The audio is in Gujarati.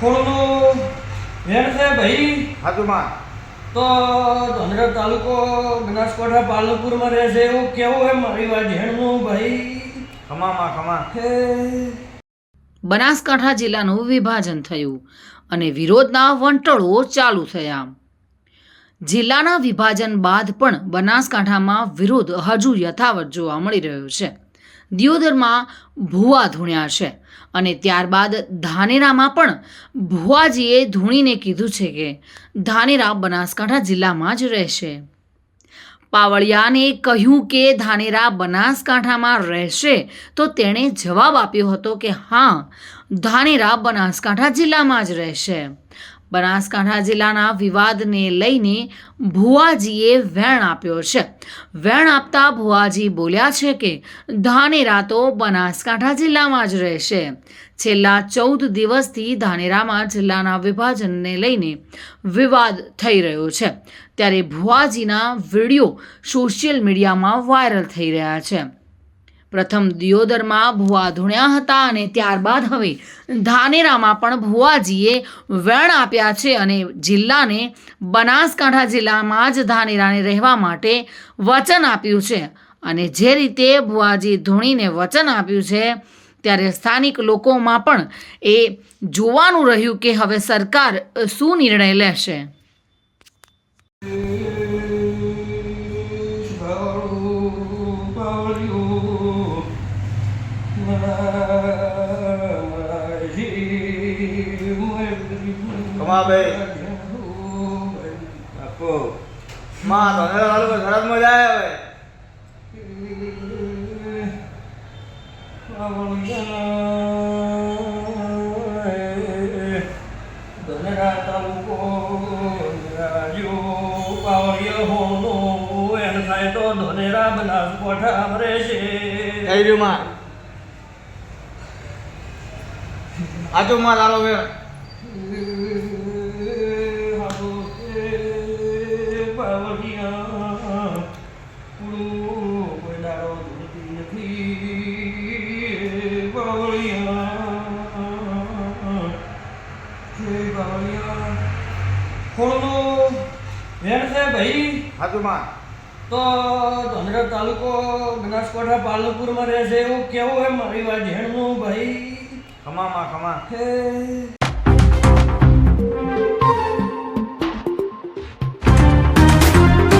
ખોડનું વેણ છે ભાઈ હાજુમાં તો ધોંધરા તાલુકો બનાસકાંઠા પાલનપુરમાં રહે છે એવું કેવું હે મારી વાત ઝેણનું ભાઈ? ખમામાં ખમા. બનાસકાંઠા જિલ્લાનું વિભાજન થયું અને વિરોધના વંટળો ચાલુ થયા. જિલ્લાના વિભાજન બાદ પણ બનાસકાંઠામાં વિરોધ હજુ યથાવત જોવા મળી રહ્યો છે. દિયોદરમાં ભૂવા ધૂણ્યા છે અને ત્યારબાદ ધાનેરામાં પણ ભુવાજીએ ધૂણીને કીધું છે કે ધાનેરા બનાસકાંઠા જિલ્લામાં જ રહેશે. પાવળિયાને કહ્યું કે ધાનેરા બનાસકાંઠામાં રહેશે તો તેણે જવાબ આપ્યો હતો કે હા, ધાનેરા બનાસકાંઠા જિલ્લામાં જ રહેશે. બનાસકાંઠા જિલ્લાના વિવાદને લઈને ભુવાજીએ વેણ આપ્યો છે. વેણ આપતા ભુવાજી બોલ્યા છે કે, ધાનેરા તો બનાસકાંઠા જિલ્લામાં જ રહેશે. છેલ્લા ચૌદ દિવસથી ધાનેરામાં જિલ્લાના વિભાજનને લઈને વિવાદ થઈ રહ્યો છે. ત્યારે ભુવાજીના વીડિયો સોશિયલ મીડિયામાં વાયરલ થઈ રહ્યા છે. પ્રથમ દિયોદરમાં ભુવા ધૂણ્યા હતા અને ત્યારબાદ હવે ધાનેરામાં પણ ભુવાજીએ વેણ આપ્યા છે અને જિલ્લાને બનાસકાંઠા જિલ્લામાં જ ધાનેરાને રહેવા માટે વચન આપ્યું છે. અને જે રીતે ભુવાજી ધૂણીને વચન આપ્યું છે, ત્યારે સ્થાનિક લોકોમાં પણ એ જોવાનું રહ્યું કે હવે સરકાર શું નિર્ણય લેશે. મારી ખમા ભાઈ. આપો માં તો હવે હાલો સરસ મજા આવે ધનરા તાલુકો રાજ્યો પાવડિયો હોનો એન થાય તો ધોનેરા બનાસકાંઠા રહેશે થઈ રહ્યું માં આજુ માં લાલો બે ખોડનું વેણ છે ભાઈ? હાજુમાં તો ધોંધરા તાલુકો બનાસકાંઠા પાલનપુરમાં રહે છે. એવું કેવું હે મારી વાત ઝેણનું ભાઈ? ખમામાં ખમા હે